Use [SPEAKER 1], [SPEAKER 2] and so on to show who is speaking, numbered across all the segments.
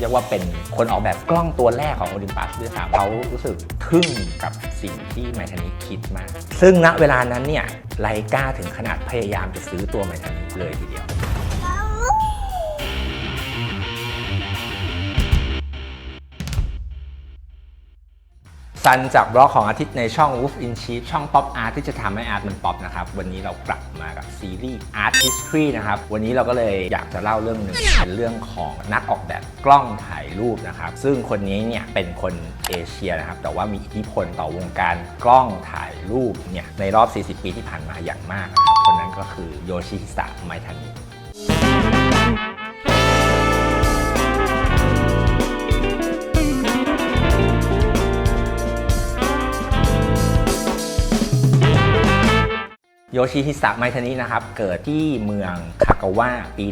[SPEAKER 1] เรียกว่าเป็นคนออกแบบกล้องตัวแรกของโอลิมปัสด้วยซ้ำเขารู้สึกทึ่งกับสิ่งที่ไมทานิคิดมาก ซึ่งณเวลานั้นเนี่ยไลกาถึงขนาดพยายามจะซื้อตัวไมทานิเลยทีเดียว ซันจากบล็อกของอาทิตย์ในช่อง Wolf in Sheep ช่อง Pop Art ที่จะทำให้อาร์ตมันป๊อปนะครับ วันนี้เรากลับมากับซีรีส์ Art History นะครับ วันนี้เราก็เลยอยากจะเล่าเรื่องหนึ่งเป็นเรื่องของนักออกแบบกล้องถ่ายรูปนะครับ ซึ่งคนนี้เนี่ยเป็นคนเอเชียนะครับ แต่ว่ามีอิทธิพลต่อวงการกล้องถ่ายรูปเนี่ยในรอบ 40 ปีที่ผ่านมาอย่างมากคคนนั้นก็คือโยชิฮิสะไมทานิ โยชิฮิสะไมทานินะครับ เกิดที่เมืองคากาวะปี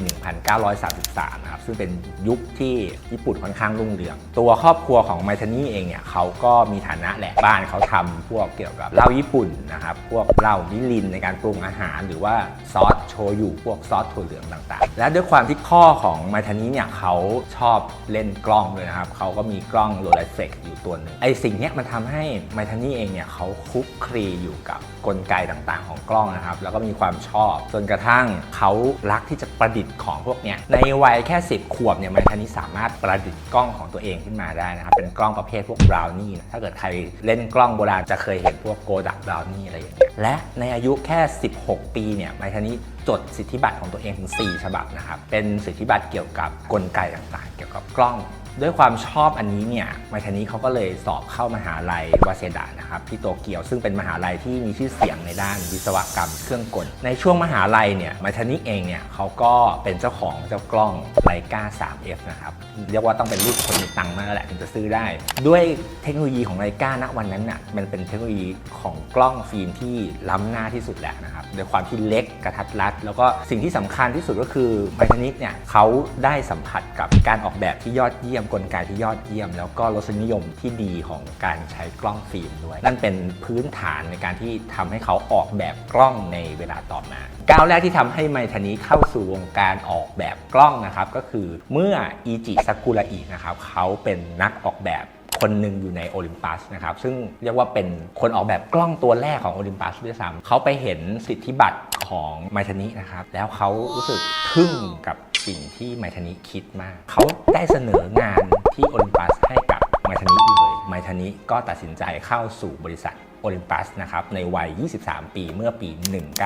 [SPEAKER 1] 1933 นะครับ ซึ่งเป็นยุคที่ญี่ปุ่นค่อนข้างรุ่งเรือง ตัวครอบครัวของไมทานิเองเนี่ยเขาก็มีฐานะแหละบ้านเขาทำพวกเกี่ยวกับเหล้าญี่ปุ่นนะครับ พวกเหล้ามิรินในการปรุงอาหาร หรือว่าซอสโชยุพวกซอสถั่วเหลืองต่างๆ และด้วยความที่พ่อของไมทานิเนี่ยเขาชอบเล่นกล้องเลยนะครับเขาก็มีกล้องโรเลเฟกอยู่ตัวหนึ่งไอสิ่งเนี้ยมันทำให้ไมทานิเองเนี่ยเขาคลุกคลีอยู่กับกลไกต่างๆ ของกล้องนะครับแล้วก็มีความชอบจนกระทั่งเขารักที่จะประดิษฐ์ของพวกเนี้ยในวัยแค่ 10 ขวบเนี่ยไมทานิสามารถประดิษฐ์กล้องของตัวเองขึ้นมาได้นะครับเป็นกล้องประเภทพวกบราวนี่ถ้าเกิดใครเล่นกล้องโบราณจะเคยเห็นพวกโกดักบราวนี่อะไรอย่างเงี้ยและในอายุแค่ 16 ปีเนี่ยไมทานิจดสิทธิบัตรของตัวเองถึง4ฉบับนะครับเป็นสิทธิบัตรเกี่ยวกับกลไกต่างๆ เกี่ยวกับกล้อง ด้วยความชอบอันนี้เนี่ยไมทานิเขาก็เลยสอบเข้ามหาลัยวาเซดะนะครับที่โตเกียวซึ่งเป็นมหาลัยที่มีชื่อเสียงในด้านวิศวกรรมเครื่องกล ในช่วงมหาลัยเนี่ยไมทานิเองเนี่ยเขาก็เป็นเจ้าของเจ้ากล้องไลกา 3F นะครับเรียกว่าต้องเป็นลูกคนมีตังค์มากแล้วแหละถึงจะซื้อได้ ด้วยเทคโนโลยีของไลกาณวันนั้นน่ะมันเป็นเทคโนโลยีของกล้องฟิล์มที่ล้ำหน้าที่สุดแล้วนะครับด้วยความที่เล็กกระทัดรัด แล้วก็สิ่งที่สำคัญที่สุดก็คือไมทานิเนี่ยเขาได้สัมผัสกับการออกแบบที่ยอดเยี่ยมกลไกที่ยอดเยี่ยม แล้วก็รสนิยมที่ดีของการใช้กล้องฟิล์มด้วย นั่นเป็นพื้นฐานในการที่ทำให้เขาออกแบบกล้องในเวลาต่อมาก้าวแรกที่ทำให้ไมทานิเข้าสู่วงการออกแบบกล้องนะครับก็คือเมื่ออีจิซากุระอินะครับเขาเป็นนักออกแบบคนหนึ่งอยู่ในโอลิมปัสนะครับ ซึ่งเรียกว่าเป็นคนออกแบบกล้องตัวแรกของโอลิมปัสด้วยซ้ำเขาไปเห็นสิทธิบัตรของไมทานินะครับ แล้วเขารู้สึกทึ่งกับ สิ่งที่ไมทานิคิดมาก เขาได้เสนองานที่โอลิมปัสให้กับไมทานิเลยไมทานิก็ตัดสินใจเข้าสู่บริษัทโอลิมปัสนะครับในวัย 23 ปีเมื่อปี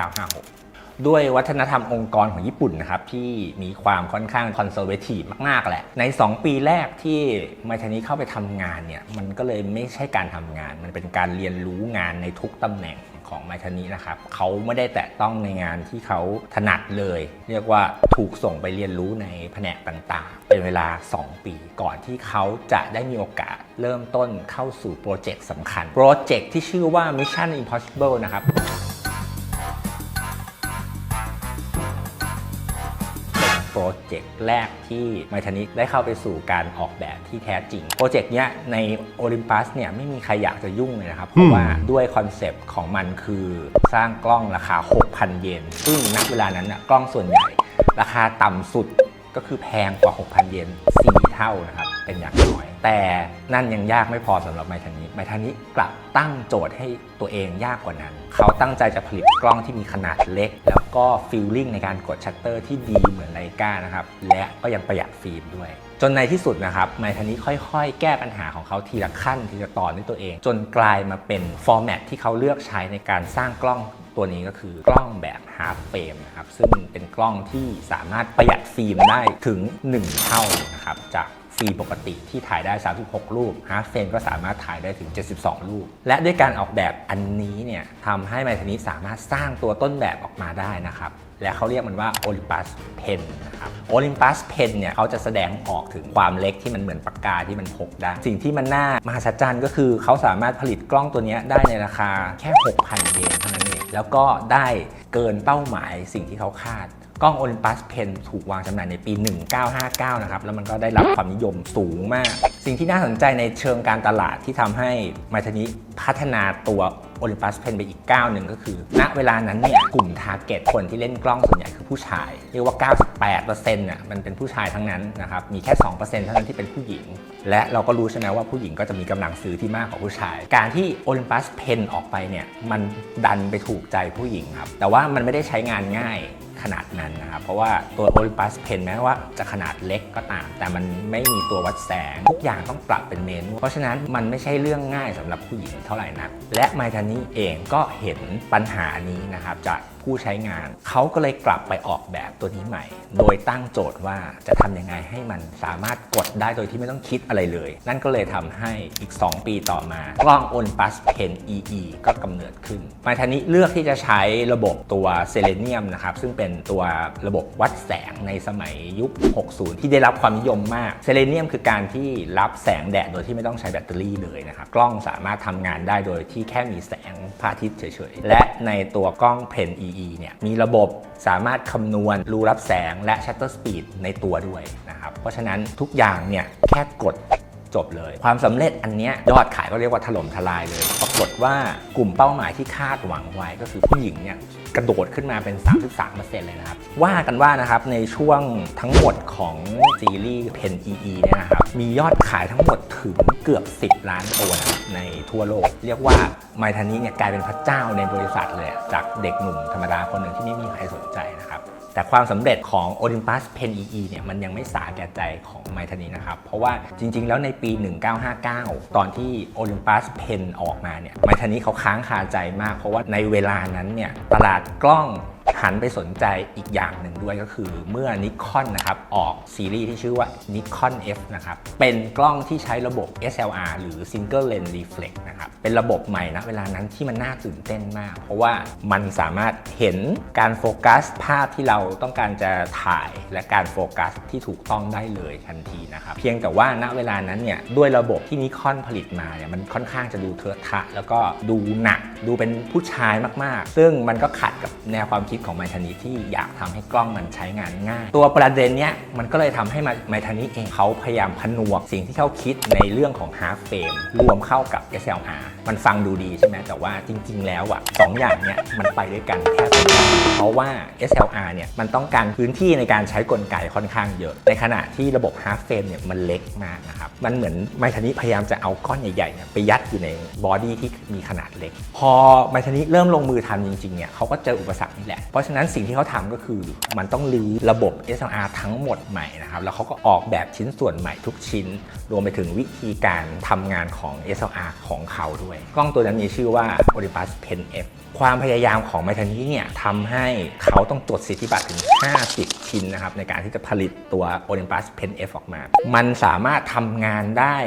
[SPEAKER 1] 1956 ด้วยวัฒนธรรมองค์กรของญี่ปุ่นนะครับ ที่มีความค่อนข้างคอนเซอร์เวทีฟมากๆแหละ ใน 2 ปีแรกที่ไมทานิเข้าไปทำงานเนี่ย มันก็เลยไม่ใช่การทำงาน มันเป็นการเรียนรู้งานในทุกตำแหน่งของไมทานินะครับเขาไม่ได้แตะต้องในงานที่เขาถนัดเลย เรียกว่าถูกส่งไปเรียนรู้ในแผนกต่างๆ เป็นเวลา 2 ปีก่อนที่เขาจะได้มีโอกาสเริ่มต้นเข้าสู่โปรเจกต์สำคัญ โปรเจกต์ที่ชื่อว่า Mission Impossible นะครับ จกต์แรกที่ไมทานิได้เข้าไปสู่การออกแบบที่แท้จริง โปรเจกต์เนี้ยในโอลิมปัสเนี่ยไม่มีใครอยากจะยุ่งเลยนะครับ เพราะว่าด้วยคอนเซปต์ของมันคือสร้างกล้องราคา 6,000 เยน ซึ่งณเวลานั้นน่ะกล้องส่วนใหญ่ ราคาต่ำสุดก็คือแพงกว่า 6,000 เยน4เท่านะครับ เป็นอย่างน้อย แต่นั่นยังยากไม่พอสำหรับไมทานิไมทานิกลับตั้งโจทย์ให้ตัวเองยากกว่านั้น เขาตั้งใจจะผลิตกล้องที่มีขนาดเล็ก แล้วก็ฟิลลิ่งในการกดชัตเตอร์ที่ดีเหมือนไลกานะครับและก็ยังประหยัดฟิล์มด้วย จนในที่สุดนะครับไมทานิค่อยๆ แก้ปัญหาของเขาทีละขั้นทีละตอนด้วยตัวเอง จนกลายมาเป็นฟอร์แมตที่เขาเลือกใช้ในการสร้างกล้องตัวนี้ก็คือกล้องแบบฮาร์ f เฟรมนะครับ ซึ่งเป็นกล้องที่สามารถประหยัดฟิล์มได้ถึง 1 เท่านะครับจาก ปกติที่ถ่ายได้ 36 รูปฮาร์ f เฟรมก็สามารถถ่ายได้ถึง 72 รูป และด้วยการออกแบบอันนี้เนี่ยทำให้ไมทนิสามารถสร้างตัวต้นแบบออกมาได้นะครับ และเขาเรียกมันว่า Olympus Pen นะครับ Olympus Pen เนี่ยเขาจะแสดงออกถึงความเล็กที่มันเหมือนปากกาที่มันพกได้ สิ่งที่มันน่ามหัศจรรย์ก็คือเขาสามารถผลิตกล้องตัวนี้ได้ในราคาแค่ 6,000 เยนเท่านั้นเองแล้วก็ได้เกินเป้าหมายสิ่งที่เขาคาด กล้อง Olympus Pen ถูกวางจำหน่ายในปี 1959 นะครับ แล้วมันก็ได้รับความนิยมสูงมาก สิ่งที่น่าสนใจในเชิงการตลาดที่ทำให้ไมทานิพัฒนาตัว Olympus Pen ไปอีกก้าวหนึ่งก็คือ ณ เวลานั้นเนี่ย กลุ่ม Target คนที่เล่นกล้องส่วนใหญ่คือผู้ชาย เรียกว่า 98%น่ะมันเป็นผู้ชายทั้งนั้นนะครับ มีแค่ 2%เท่านั้นที่เป็นผู้หญิง และเราก็รู้ใช่ไหมว่าผู้หญิงก็จะมีกำลังซื้อที่มากกว่าผู้ชาย การที่ Olympus Pen ออกไปเนี่ย มันดันไปถูกใจผู้หญิงครับ แต่ว่ามันไม่ได้ใช้งานง่าย ขนาดนั้นนะครับเพราะว่าตัว Olympus Pen แม้ว่าจะขนาดเล็กก็ตาม แต่มันไม่มีตัววัดแสง ทุกอย่างต้องปรับเป็นเมนู เพราะฉะนั้นมันไม่ใช่เรื่องง่ายสำหรับผู้หญิงเท่าไหร่นักและไมทานี่เองก็เห็นปัญหานี้นะครับจากผู้ใช้งาน เขาก็เลยกลับไปออกแบบตัวนี้ใหม่ โดยตั้งโจทย์ว่าจะทำยังไงให้มันสามารถกดได้โดยที่ไม่ต้องคิดอะไรเลย นั่นก็เลยทำให้อีก 2 ปีต่อมากล้อง Olympus Pen EE ก็กำเนิดขึ้นไมทานี่เลือกที่จะใช้ระบบตัวเซเลเนียมนะครับซึ่งเป็นตัวระบบวัดแสงในสมัยยุค 60 ที่ได้รับความนิยมมากเซเลเนียมคือการที่รับแสงแดดโดยที่ไม่ต้องใช้แบตเตอรี่เลยนะครับกล้องสามารถทำงานได้โดยที่แค่มีแสงพระอาทิตย์เฉยๆและในตัวกล้อง Pen EE เนี่ยมีระบบสามารถคำนวณรูรับแสงและ shutter speed ในตัวด้วยนะครับ เพราะฉะนั้นทุกอย่างเนี่ยแค่กดจบเลย ความสำเร็จอันเนี้ยยอดขายก็เรียกว่าถล่มทลายเลย ปรากฏว่ากลุ่มเป้าหมายที่คาดหวังไว้ก็คือผู้หญิงเนี่ย กระโดดขึ้นมาเป็น 33%เลยนะครับ ว่ากันว่านะครับในช่วงทั้งหมดของซีรีส์เพน EE เนี่ยนะครับ มียอดขายทั้งหมดถึงเกือบ 10 ล้านตัวในทั่วโลก เรียกว่าไมทานี่เนี่ยกลายเป็นพระเจ้าในบริษัทเลย จากเด็กหนุ่มธรรมดาคนหนึ่งที่ไม่มีใครสนใจนะ แต่ความสำเร็จของ Olympus Pen EE เนี่ยมันยังไม่สาแก่ใจของไมทานีนะครับ เพราะว่าจริง ๆ แล้วในปี 1959 ตอนที่ Olympus Pen ออกมาเนี่ยไมทานีเขาค้างคาใจมาก เพราะว่าในเวลานั้นเนี่ยตลาดกล้องหันไปสนใจอีกอย่างหนึ่งด้วยก็คือเมื่อนิคอนนะครับ ออกซีรีส์ที่ชื่อว่า Nikon F นะครับ เป็นกล้องที่ใช้ระบบ SLR หรือ Single Lens Reflex นะครับ เป็นระบบใหม่นะเวลานั้นที่มันน่าตื่นเต้นมาก เพราะว่ามันสามารถเห็นการโฟกัสภาพที่เราต้องการจะถ่ายและการโฟกัสที่ถูกต้องได้เลยทันทีนะครับ เพียงแต่ว่าณเวลานั้นเนี่ยด้วยระบบที่นิคอนผลิตมาเนี่ยมันค่อนข้างจะดูเทอะทะ แล้วก็ดูหนัก ดูเป็นผู้ชายมากๆ ซึ่งมันก็ขัดกับแนวความคิดของไมทานีที่อยากทำให้กล้องมันใช้งานง่าย ตัวประเด็นเนี้ยมันก็เลยทำให้ไมทานีเองเขาพยายามผนวกสิ่งที่เขาคิดในเรื่องของ half frame รวมเข้ากับ SLR มันฟังดูดีใช่ไหมแต่ว่าจริง ๆ แล้วอะสองอย่างเนี้ยมันไปด้วยกันแทบไม่ได้เพราะว่า SLR เนี่ยมันต้องการพื้นที่ในการใช้กลไกค่อนข้างเยอะ ในขณะที่ระบบ half frame เนี่ยมันเล็กมากนะครับมันเหมือนไมทานิพยายามจะเอาก้อนใหญ่ๆเนี่ยไปยัดอยู่ในบอดี้ที่มีขนาดเล็ก พอไมทานิเริ่มลงมือทำจริงๆเนี่ยเขาก็เจออุปสรรคนี่แหละเพราะฉะนั้นสิ่งที่เขาทำก็คือมันต้องรื้อระบบ SLR ทั้งหมดใหม่นะครับ แล้วเขาก็ออกแบบชิ้นส่วนใหม่ทุกชิ้น รวมไปถึงวิธีการทำงานของ SLR ของเขาด้วย กล้องตัวนั้นมีชื่อว่า Olympus Pen F ความพยายามของไมทานี่เนี่ยทำให้เขาต้องจดสิทธิบัตรถึง 50 ชิ้นนะครับ ในการที่จะผลิตตัว Olympus Pen F ออกมา มันสามารถทำงานได้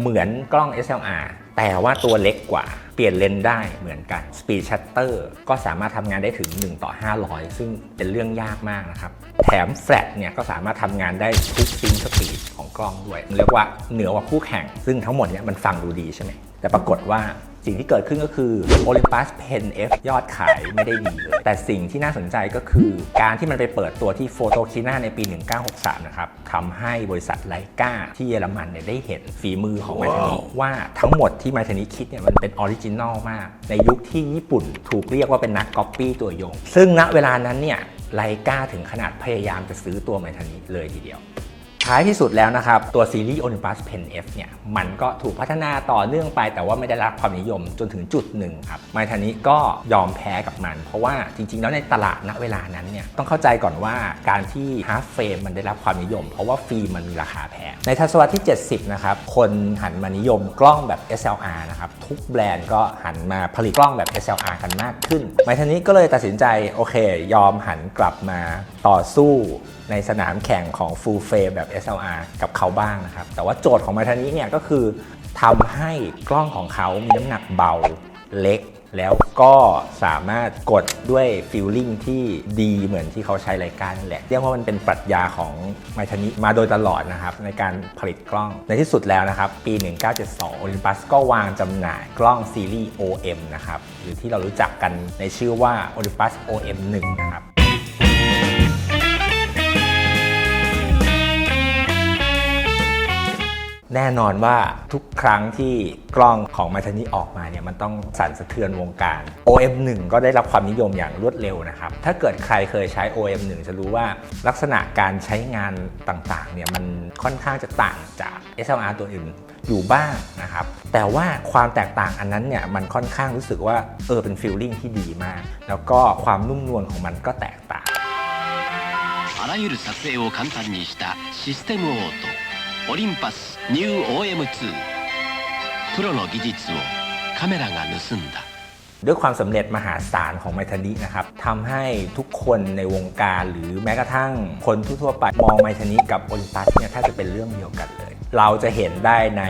[SPEAKER 1] เหมือนกล้อง SLR แต่ว่าตัวเล็กกว่า เปลี่ยนเลนส์ได้เหมือนกัน Speed Shutter ก็สามารถทำงานได้ถึง 1 ต่อ 500 ซึ่งเป็นเรื่องยากมากนะครับ แถมแฟลชเนี่ยก็สามารถทำงานได้ทุกซิงสปีดของกล้องด้วย เรียกว่าเหนือกว่าคู่แข่ง ซึ่งทั้งหมดเนี่ยมันฟังดูดีใช่ไหม แต่ปรากฏว่า สิ่งที่เกิดขึ้นก็คือ Olympus Pen F ยอดขายไม่ได้ดีเลย แต่สิ่งที่น่าสนใจก็คือการที่มันไปเปิดตัวที่ p h o t o k i n a ในปี 1963 นะครับทำให้บริษัทไลกาที่เยอรมันเนี่ยได้เห็นฝีมือของไมทานิว่าทั้งหมดที่ไมทานิคิดเนี่ยมันเป็นออริจินอลมาก ในยุคที่ญี่ปุ่นถูกเรียกว่าเป็นนักก๊อปปี้ตัวยง ซึ่งณเวลานั้นเนี่ยไลกาถึงขนาดพยายามจะซื้อตัวไมทานิเลยทีเดียว ท้ายที่สุดแล้วนะครับ ตัวซีรีส์ Olympus Pen F เนี่ย มันก็ถูกพัฒนาต่อเนื่องไป แต่ว่าไม่ได้รับความนิยมจนถึงจุดหนึ่งครับไมทานิก็ยอมแพ้กับมัน เพราะว่าจริง ๆ แล้วในตลาดณเวลานั้นเนี่ย ต้องเข้าใจก่อนว่าการที่ half frame มันได้รับความนิยม เพราะว่าฟิล์มมันมีราคาแพง ในทศวรรษที่ 70 นะครับ คนหันมานิยมกล้องแบบ SLR นะครับ ทุกแบรนด์ก็หันมาผลิตกล้องแบบ SLR กันมากขึ้นไมทานิก็เลยตัดสินใจโอเค ยอมหันกลับมา ต่อสู้ในสนามแข่งของ full frame แบบ SLR กับเขาบ้างนะครับ แต่ว่าโจทย์ของไมทานิเนี่ยก็คือทำให้กล้องของเขามีน้ำหนักเบาเล็ก แล้วก็สามารถกดด้วยฟิลลิ่งที่ดีเหมือนที่เขาใช้รายการแหละเรียกว่ามันเป็นปรัชญาของไมทานิมาโดยตลอดนะครับ ในการผลิตกล้องในที่สุดแล้วนะครับ ปี 1972 Olympus ก็วางจำหน่ายกล้องซีรีส์ OM นะครับ หรือที่เรารู้จักกันในชื่อว่า Olympus OM 1 นะครับ แน่นอนว่าทุกครั้งที่กล้องของไมทานิออกมาเนี่ยมันต้องสั่นสะเทือนวงการ OM1 ก็ได้รับความนิยมอย่างรวดเร็วนะครับ ถ้าเกิดใครเคยใช้ OM1 จะรู้ว่าลักษณะการใช้งานต่างๆเนี่ยมันค่อนข้างจะต่างจาก SLR ตัวอื่น อยู่บ้างนะครับ แต่ว่าความแตกต่างอันนั้นเนี่ยมันค่อนข้างรู้สึกว่าเออเป็นฟีลลิ่งที่ดีมาก แล้วก็ความนุ่มนวลของมันก็แตกต่าง
[SPEAKER 2] あらゆる撮影を簡単にしたシステムオート オリンパスニュー OM2 プロの技術をカメラが盗んだ
[SPEAKER 1] ด้วยความสำเร็จมหาศาลของไมทานินะครับทำให้ทุกคนในวงการหรือแม้กระทั่งคนทั่วๆไปมองไมทานิกับโอลิมปัสเนี่ยแทบจะเป็นเรื่องเดียวกันเลย เราจะเห็นได้ใน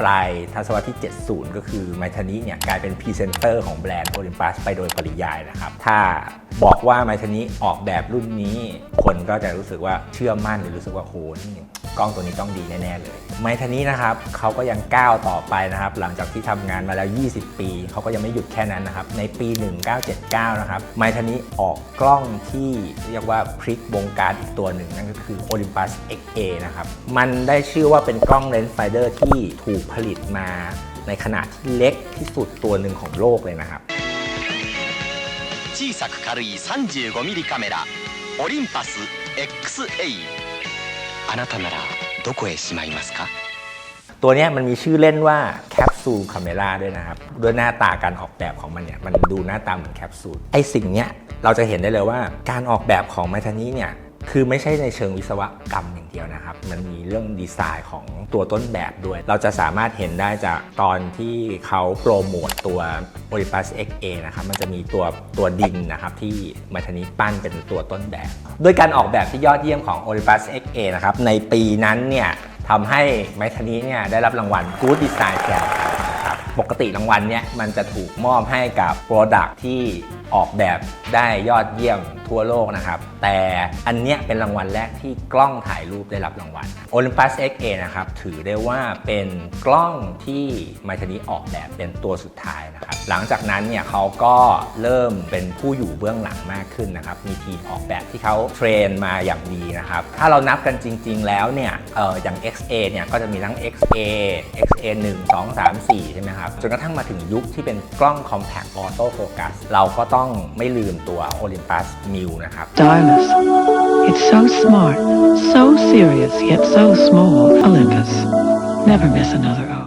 [SPEAKER 1] ปลายทศวรรษที่ 70 ก็คือไมทานิเนี่ยกลายเป็นพรีเซนเตอร์ของแบรนด์โอลิมปัสไปโดยปริยายนะครับ ถ้าบอกว่าไมทานิออกแบบรุ่นนี้ คนก็จะรู้สึกว่าเชื่อมั่นหรือรู้สึกว่าโหนี่ กล้องตัวนี้ต้องดีแน่ ๆ เลย ไมทานินะครับเขาก็ยังก้าวต่อไปนะครับ หลังจากที่ทำงานมาแล้ว 20 ปี เขาก็ยังไม่หยุดแค่นั้นนะครับ ในปี 1979 นะครับ ไมทานิออกกล้องที่เรียกว่าพลิกวงการอีกตัวหนึ่ง นั่นก็คือ Olympus XA นะครับ มันได้ชื่อว่าเป็นกล้องเลนส์ไฟเดอร์ที่ถูกผลิตมาในขนาดที่เล็กที่สุดตัวหนึ่งของโลกเลยนะครับ
[SPEAKER 2] 小さく軽い 35mm カメラオリンパス XA あなたならどこへしまいますか
[SPEAKER 1] ตัวเนี้ยมันมีชื่อเล่นว่าแคปซูลคาเมราด้วยนะครับ ด้วยหน้าตาการออกแบบของมันเนี่ย มันดูหน้าตาเหมือนแคปซูล ไอสิ่งเนี้ยเราจะเห็นได้เลยว่าการออกแบบของไมทานี้เนี่ย คือไม่ใช่ในเชิงวิศวกรรมอย่างเดียวนะครับ มันมีเรื่องดีไซน์ของตัวต้นแบบด้วย เราจะสามารถเห็นได้จากตอนที่เขาโปรโมตตัว Olympus XA นะครับ มันจะมีตัวตัวดินนะครับที่ไมทนี้ปั้นเป็นตัวต้นแบบ ด้วยการออกแบบที่ยอดเยี่ยมของ Olympus XA นะครับ ในปีนั้นเนี่ยทำให้ไมทนี้เนี่ยได้รับรางวัล Good Design Grand Prix นะครับปกติรางวัลเนี่ยมันจะถูกมอบให้กับ Product ที่ออกแบบ ได้ยอดเยี่ยมทั่วโลกนะครับ แต่อันเนี้ยเป็นรางวัลแรกที่กล้องถ่ายรูปได้รับรางวัล Olympus XA นะครับ ถือได้ว่าเป็นกล้องที่ไมทนี้ออกแบบเป็นตัวสุดท้ายนะครับ หลังจากนั้นเนี่ยเขาก็เริ่มเป็นผู้อยู่เบื้องหลังมากขึ้นนะครับ มีทีมออกแบบที่เขาเทรนมาอย่างดีนะครับ ถ้าเรานับกันจริง ๆ แล้วเนี่ยเอออย่าง XA เนี่ยก็จะมีทั้ง XA XA 1 2 3 4 ใช่ไหมครับ จนกระทั่งมาถึงยุคที่เป็นกล้อง Compact Auto Focus เราก็ต้องไม่ลืมตัว Olympus Mil นะครับ
[SPEAKER 3] Stylus. It's so smart, so serious, yet so small. Olympus. Never miss another O.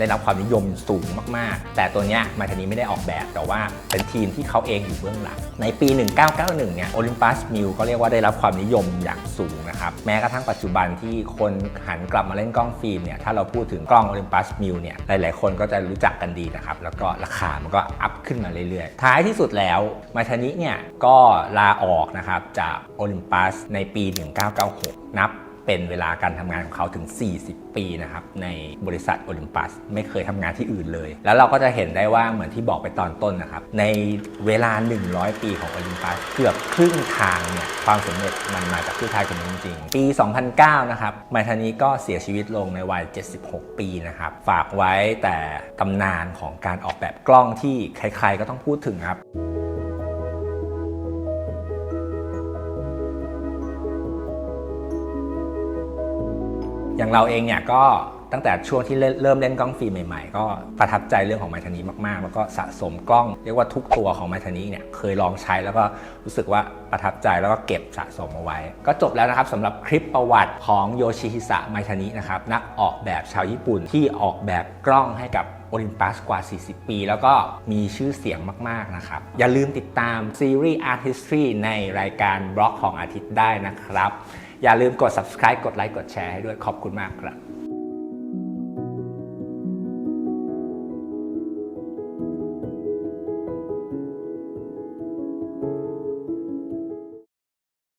[SPEAKER 1] ได้รับความนิยมสูงมาก ๆ แต่ตัวเนี้ยมาทนี้ไม่ได้ออกแบบแต่ว่าเป็นทีมที่เขาเองอยู่เบื้องหลัง ในปี 1991 เนี่ย Olympus Mil ก็เรียกว่าได้รับความนิยมอย่างสูงนะครับแม้กระทั่งปัจจุบันที่คนหันกลับมาเล่นกล้องฟิล์มเนี่ยถ้าเราพูดถึงกล้อง Olympus Mil เนี่ยหลาย ๆ คนก็จะรู้จักกันดีนะครับแล้วก็ราคามันก็อัพขึ้นมาเรื่อย ๆ ท้ายที่สุดแล้วมาทนี้เนี่ยก็ลาออกนะครับจาก Olympus ในปี 1996 นับ เป็นเวลาการทำงานของเขาถึง 40 ปีนะครับในบริษัทโอลิมปัสไม่เคยทำงานที่อื่นเลย แล้วเราก็จะเห็นได้ว่าเหมือนที่บอกไปตอนต้นนะครับ ในเวลา 100 ปีของโอลิมปัสเกือบครึ่งทางเนี่ยความสำเร็จมันมาจากผู้ชายคนนี้จริงๆ ปี 2009 นะครับไมทานีก็เสียชีวิตลงในวัย 76 ปีนะครับ ฝากไว้แต่ตำนานของการออกแบบกล้องที่ใครๆก็ต้องพูดถึงครับ อย่างเราเองเนี่ยก็ตั้งแต่ช่วงที่เริ่มเล่นกล้องฟิล์มใหม่ๆ ก็ประทับใจเรื่องของไมทานีมากๆ แล้วก็สะสมกล้องเรียกว่าทุกตัวของไมทานีเนี่ยเคยลองใช้แล้วก็รู้สึกว่าประทับใจแล้วก็เก็บสะสมเอาไว้ ก็จบแล้วนะครับสำหรับคลิปประวัติของโยชิฮิสะไมทานินะครับนักออกแบบชาวญี่ปุ่นที่ออกแบบกล้องให้กับโอลิมปัสกว่า 40 ปี แล้วก็มีชื่อเสียงมาก ๆ นะครับ อย่าลืมติดตามซีรีส์ Art History ในรายการบล็อกของอาทิตย์ได้นะครับ อย่าลืมกด subscribe กดไลค์กดแชร์ให้ด้วยขอบคุณมากครับ